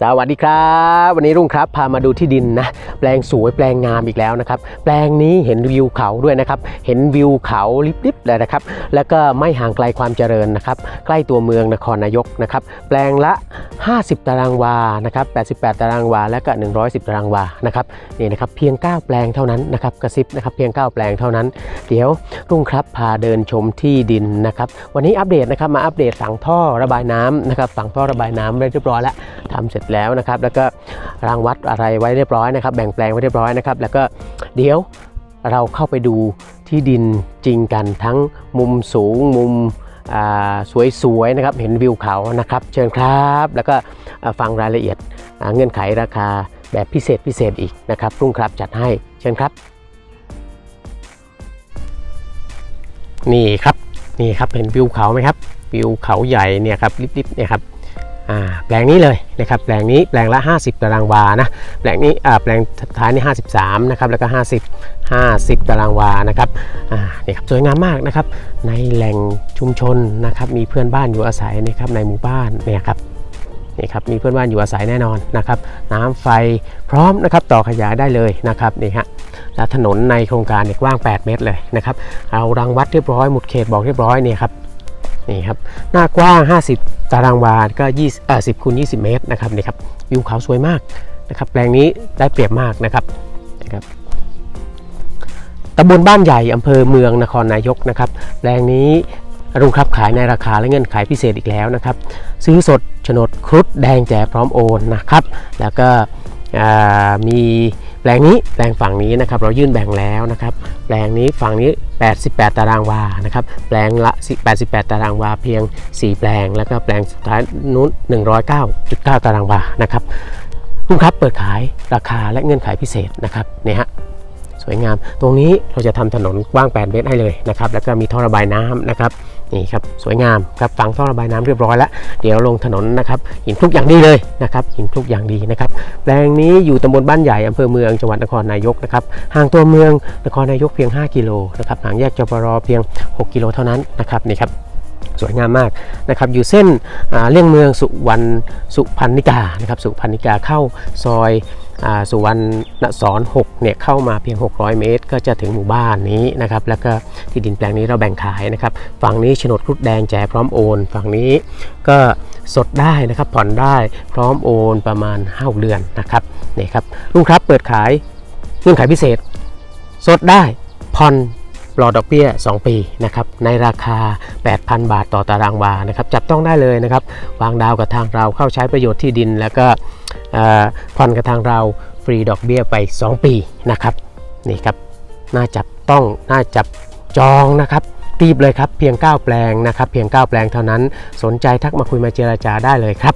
สวัสดีครับ วันนี้รุ่งครับพามาดูที่ดินนะ แปลงสวยแปลงงามอีกแล้วนะครับ แปลงนี้เห็นวิวเขาด้วยนะครับ เห็นวิวเขาลิบๆเลยนะครับ แล้วก็ไม่ห่างไกลความเจริญนะครับ ใกล้ตัวเมืองนครนายกนะครับ แปลงละ 50 ตารางวานะครับ 88 ตารางวา และก็ 110 ตารางวานะครับนี่นะครับเพียง 9 แปลงเท่านั้นนะครับกระซิบนะครับเพียง 9 แปลงเท่านั้น เดี๋ยวรุ่งครับพาเดินชมที่ดินนะครับ วันนี้อัปเดตนะครับมาอัปเดตฝังท่อระบายน้ำนะครับฝังท่อระบายน้ำเรียบร้อยแล้วทำเสร็จแล้วนะครับ แล้วก็รางวัดอะไรไว้เรียบร้อยนะครับ แบ่งแปลงไว้เรียบร้อยนะครับ แล้วก็เดี๋ยวเราเข้าไปดูที่ดินจริงกันทั้งมุมสูงมุมสวยๆนะครับเห็นวิวเขานะครับ เชิญครับ แล้วก็ฟังรายละเอียดเงื่อนไขราคาแบบพิเศษพิเศษอีกนะครับรุ่งครับจัดให้เชิญครับ นี่ครับนี่ครับเห็นวิวเขาไหมครับ วิวเขาใหญ่เนี่ยครับริบๆเนี่ยครับ แปลงนี้เลยนะครับแปลงนี้แปลงละ 50 ตารางวานะแปลงนี้แปลงท้ายนี่53นะครับแล้วก็ 50 50 ตารางวานะครับนี่ครับสวยงามมากนะครับในแหล่งชุมชนนะครับมีเพื่อนบ้านอยู่อาศัยนะครับในหมู่บ้านเนี่ยครับนี่ครับมีเพื่อนบ้านอยู่อาศัยแน่นอนนะครับน้ำไฟพร้อมนะครับต่อขยายได้เลยนะครับนี่ฮะและถนนในโครงการเนี่ยกว้าง 8 เมตรเลยนะครับเอารังวัดเรียบร้อยหมุดเขตบอกเรียบร้อยเนี่ยครับนี่ครับหน้ากว้าง 50ารางวาก็20เอ่อ10คูณ20 เมตรนะครับนี่ครับวิวเขาสวยมากนะครับแปลงนี้ได้เปรียบมากนะครับนะครับตำบลบ้านใหญ่อำเภอเมืองนครนายกนะครับแปลงนี้รุ่งครับขายในราคาและเงื่อนไขพิเศษอีกแล้วนะครับ ซื้อสดโฉนดครุฑแดงแจกพร้อมโอนนะครับ แล้วก็อ่ามี แปลงนี้แปลงฝั่งนี้นะครับเรายื่นแบ่งแล้วนะครับแปลงนี้ฝั่งนี้ 88 ตารางวานะครับแปลงละ 88 ตารางวาเพียง 4 แปลง แล้วก็แปลงสุดท้ายนู้น 109.9 ตารางวานะครับคุณครับเปิดขายราคาและเงื่อนไขพิเศษนะครับเนี่ยฮะ สวยงาม ตรงนี้เราจะทำถนนกว้าง 8 เมตรให้เลยนะครับ แล้วก็มีท่อระบายน้ำนะครับนี่ครับสวยงามครับฝังท่อระบายน้ำเรียบร้อยแล้วเดี๋ยวลงถนนนะครับหินคลุกอย่างดีเลยนะครับหินคลุกอย่างดีนะครับแปลงนี้อยู่ตำบลบ้านใหญ่อำเภอเมืองจังหวัดนครนายกนะครับห่างตัวเมืองนครนายกเพียง 5 กิโลนะครับห่างแยกจปรเพียง 6 กิโลเท่านั้นนะครับนี่ครับสวยงามมากนะครับอยู่เส้นเลี่ยงเมืองสุวรรณสุพรรณิกานะครับสุพรรณิกาเข้าซอย สุวรรณสอน6เนี่ยเข้ามาเพียง 600 เมตร ก็จะถึงหมู่บ้านนี้นะครับแล้วก็ที่ดินแปลงนี้เราแบ่งขายนะครับฝั่งนี้โฉนดครุฑแดงแจกพร้อมโอน ฝั่งนี้ก็สดได้นะครับผ่อนได้พร้อมโอนประมาณ5เดือนนะครับนี่ครับลุงครับเปิดขายเงื่อนไขพิเศษ สดได้ผ่อน ปลอดดอกเบี้ย 2 ปีนะครับในราคา 8,000 บาทต่อตารางวานะครับจับต้องได้เลยนะครับวางดาวกับทางเราเข้าใช้ประโยชน์ที่ดิน แล้วก็ผ่อนกับทางเราฟรีดอกเบี้ยไป 2 ปีนะครับนี่ครับน่าจับต้องน่าจับจองนะครับรีบเลยครับเพียง 9 แปลงนะครับเพียง 9 แปลงเท่านั้นสนใจทักมาคุยมาเจราจาได้เลยครับ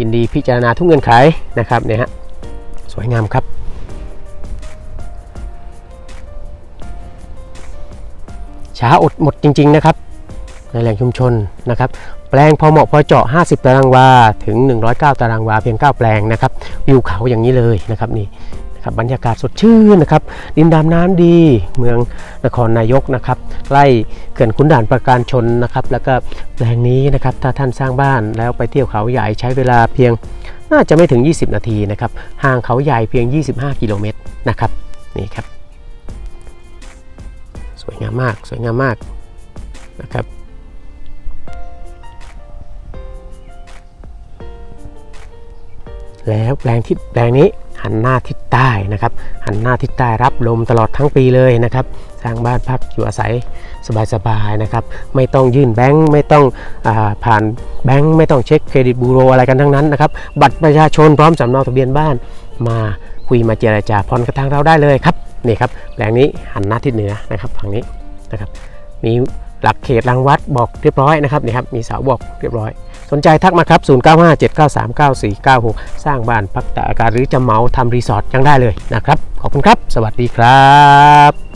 ยินดีพิจารณาทุกเงื่อนไขนะครับเนี่ยฮะสวยงามครับ ช้าอดหมดจริง ๆ นะครับ ในแหล่งชุมชนนะครับ แปลงพอเหมาะพอเจาะ 50 ตารางวา ถึง 109 ตารางวา เพียง 9 แปลงนะครับ วิวเขาอย่างนี้เลยนะครับนี่นะครับบรรยากาศสดชื่นนะครับ ดินดำน้ำดีเมืองนครนายกนะครับใกล้เขื่อนขุนด่านประการชนนะครับ แล้วก็แปลงนี้นะครับถ้าท่านสร้างบ้านแล้วไปเที่ยวเขาใหญ่ใช้เวลาเพียงน่าจะไม่ถึง 20 นาทีนะครับห่างเขาใหญ่เพียง 25 กิโลเมตรนะครับนี่ครับ งามมากสวยงามมากนะครับแล้วแปลงทิศแปลงนี้หันหน้าทิศใต้นะครับ หันหน้าทิศใต้รับลมตลอดทั้งปีเลยนะครับ สร้างบ้านพักอยู่อาศัยสบายๆนะครับ ไม่ต้องยื่นแบงค์ไม่ต้องอผ่านแบงค์ไม่ต้องเช็คเครดิตบูโรอะไรกันทั้งนั้นนะครับ บัตรประชาชนพร้อมสำเนาทะเบียนบ้าน มาคุยมาเจรจาผ่อนกับทางเราได้เลยครับ นี่ครับแปลงนี้หันหน้าทิศเหนือนะครับฝั่งนี้นะครับ มีหลักเขตรังวัดบอกเรียบร้อยนะครับนี่ครับมีเสาบอกเรียบร้อย สนใจทักมาครับ 0957939496 สร้างบ้านพักตากอากาศหรือจะเหมาทำรีสอร์ทยังได้เลยนะครับ ขอบคุณครับ สวัสดีครับ